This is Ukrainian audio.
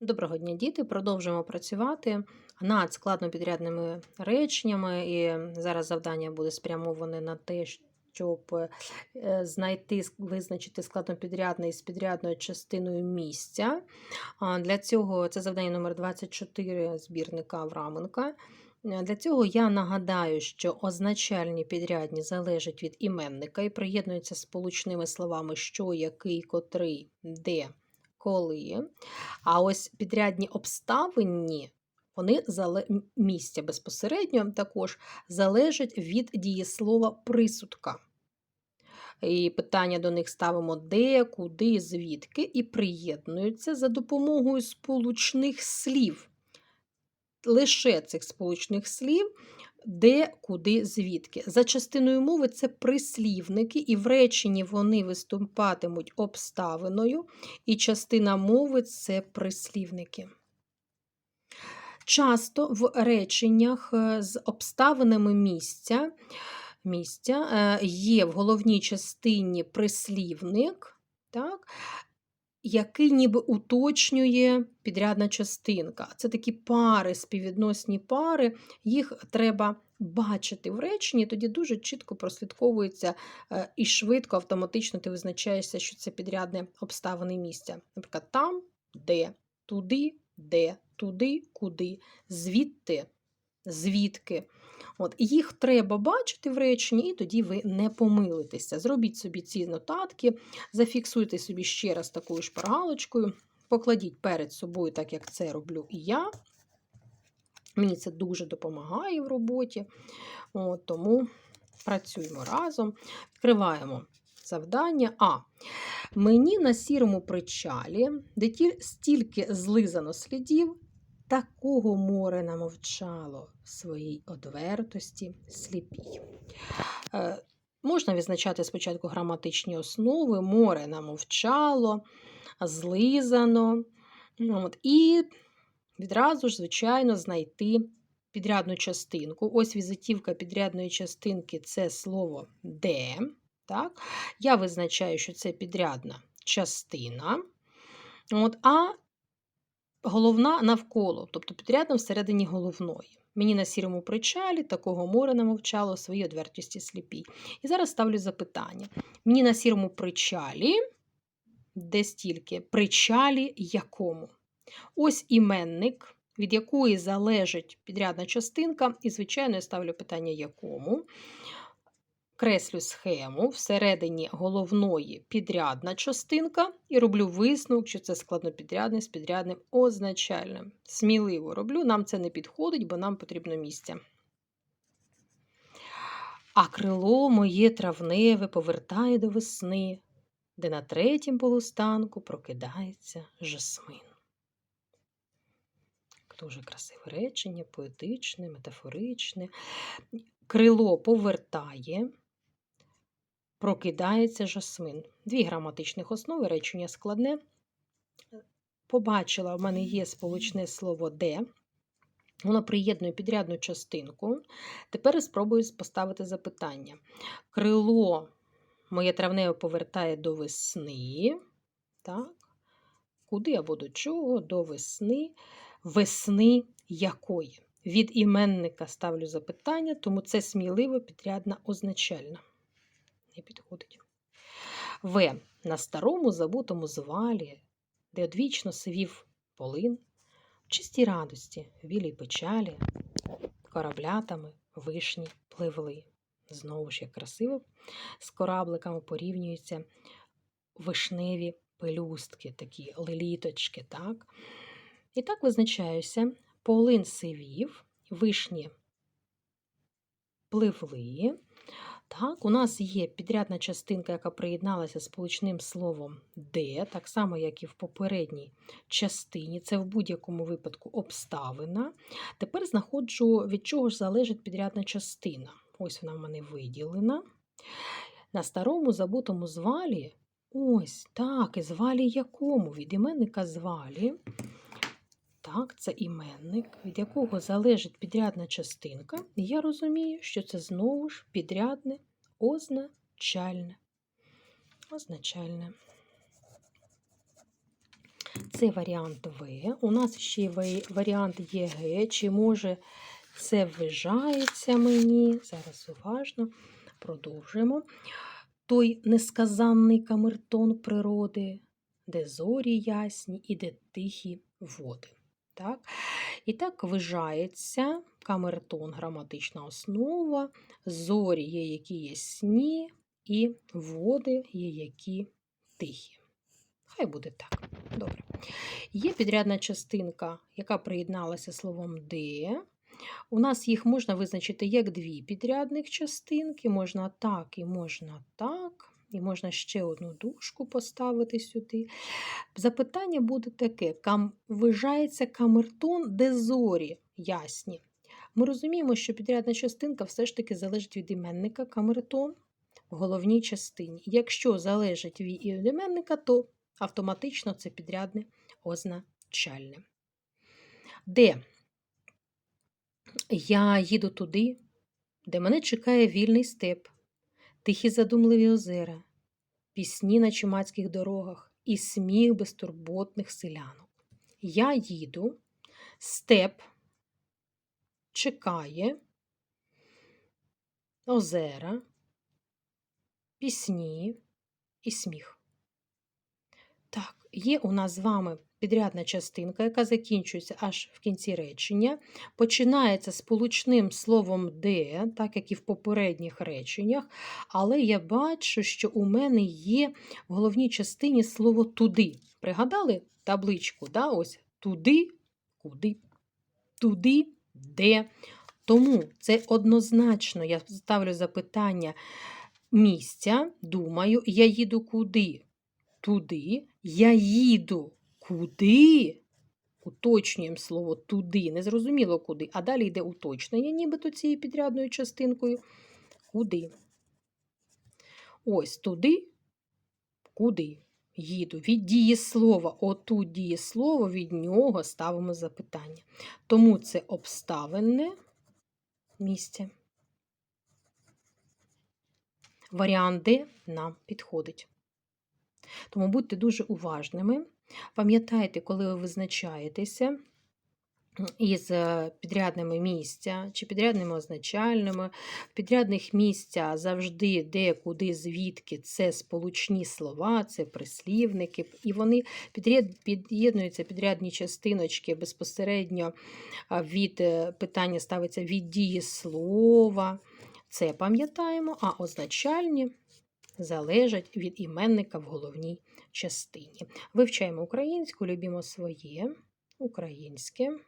Доброго дня, діти! Продовжуємо працювати над складнопідрядними реченнями. І зараз завдання буде спрямоване на те, щоб е, знайти, визначити складнопідрядний з підрядною частиною місця. Для цього це завдання номер 24 збірника Авраменка. Е, Для цього я нагадаю, що означальні підрядні залежать від іменника і приєднуються сполучними словами що, який, котрий, де, коли. А ось підрядні обставинні, вони місця безпосередньо також залежать від дієслова присудка. І питання до них ставимо де, куди, звідки, і приєднуються за допомогою сполучних слів. Лише цих сполучних слів, де, куди, звідки. За частиною мови це прислівники, і в реченні вони виступатимуть обставиною, і частина мови це прислівники. Часто в реченнях е, з обставинами місця, місця е, є в головній частині прислівник, так, який ніби уточнює підрядна частинка. Це такі пари, співвідносні пари, їх треба бачити в реченні, тоді дуже чітко прослідковується е, і швидко, автоматично ти визначаєшся, що це підрядне обставини місця. Наприклад, там, де, туди, де, туди, куди, звідти, звідки. От, їх треба бачити в реченні, і тоді ви не помилитеся. Зробіть собі ці нотатки, зафіксуйте собі ще раз такою шпаргалочкою, покладіть перед собою, так як це роблю і я. Мені це дуже допомагає в роботі. От, тому працюємо разом. Відкриваємо завдання. А. Мені на сірому причалі, де ті- стільки злизано слідів, такого море намовчало в своїй одвертості сліпій. Е, можна відзначати спочатку граматичні основи, море намовчало, злизано. От, і відразу ж, звичайно, знайти підрядну частинку. Ось візитівка підрядної частинки це слово де. Так? Я визначаю, що це підрядна частина. От, а головна навколо, тобто підрядна всередині головної. Мені на сірому причалі такого море намовчало в своїй одвертості сліпій. І зараз ставлю запитання. Мені на сірому причалі, де стільки, причалі якому? Ось іменник, від якої залежить підрядна частинка, і, звичайно, я ставлю питання якому. Креслю схему всередині головної підрядна частинка і роблю висновок, що це складнопідрядне з підрядним означальним. Сміливо роблю, нам це не підходить, бо нам потрібно місце. А крило моє травневе повертає до весни, де на третім полустанку прокидається жасмин. Дуже красиве речення, поетичне, метафоричне. Крило повертає, прокидається жасмин. Дві граматичних основи, речення складне. Побачила, в мене є сполучне слово де. Воно приєднує підрядну частинку. Тепер спробую поставити запитання. Крило моє травневе повертає до весни. Так? Куди або до чого? До весни. Весни якої? Від іменника ставлю запитання, тому це сміливо підрядна означальна. Не підходить. В. На старому забутому звалі, де одвічно сивів полин, в чистій радості, в білій печалі, кораблятами вишні пливли. Знову ж як красиво, з корабликами порівнюються вишневі пелюстки, такі леліточки. так? І так визначаюся, полин сивів, вишні пливли. Так, у нас є підрядна частинка, яка приєдналася з сполучним словом де, так само, як і в попередній частині. Це в будь-якому випадку обставина. Тепер знаходжу, від чого ж залежить підрядна частина. Ось вона в мене виділена. На старому забутому звалі, ось так, і звалі якому? Від іменника звалі. Так, це іменник, від якого залежить підрядна частинка. І я розумію, що це знову ж підрядне означальне. Означальне. Це варіант В. У нас ще варіант ЄГ. Чи може це вважається мені? Зараз уважно продовжуємо. Той несказанний камертон природи, де зорі ясні і де тихі води. Так? І так вважається камертон граматична основа, зорі є які ясні, і води є які тихі. Хай буде так. Добре. Є підрядна частинка, яка приєдналася словом де. У нас їх можна визначити як дві підрядних частинки, можна так і можна так. І можна ще одну дужку поставити сюди. Запитання буде таке: кам... вважається камертон, де зорі ясні. Ми розуміємо, що підрядна частинка все ж таки залежить від іменника камертон в головній частині. Якщо залежить від іменника, то автоматично це підрядне означальне. Де я їду туди, де мене чекає вільний степ, тихі задумливі озера, пісні на чумацьких дорогах і сміх безтурботних селянок. Я їду, степ чекає, озера, пісні і сміх. Так, є у нас з вами підрядна частинка, яка закінчується аж в кінці речення, починається з получним словом де, так як і в попередніх реченнях, але я бачу, що у мене є в головній частині слово туди. Пригадали табличку? Да? Ось туди, куди, туди, де. Тому це однозначно я ставлю запитання місця, думаю, я їду куди? Туди. Я їду куди? Уточнюємо слово туди, не зрозуміло куди, а далі йде уточнення, нібито цією підрядною частинкою. Куди? Ось туди, куди? Їду. Від дієслова, отут дієслово, від нього ставимо запитання. Тому це обставинне місце. Варіант Д нам підходить. Тому будьте дуже уважними. Пам'ятайте, коли ви визначаєтеся із е, підрядними місця чи підрядними означальними, в підрядних місця завжди де, куди, звідки це сполучні слова, це прислівники, і вони під'єднуються підрядні частиночки безпосередньо від е, питання ставиться від дієслова. Це пам'ятаємо, а означальні залежать від іменника в головній частині. Вивчаємо українську, любімо своє українське.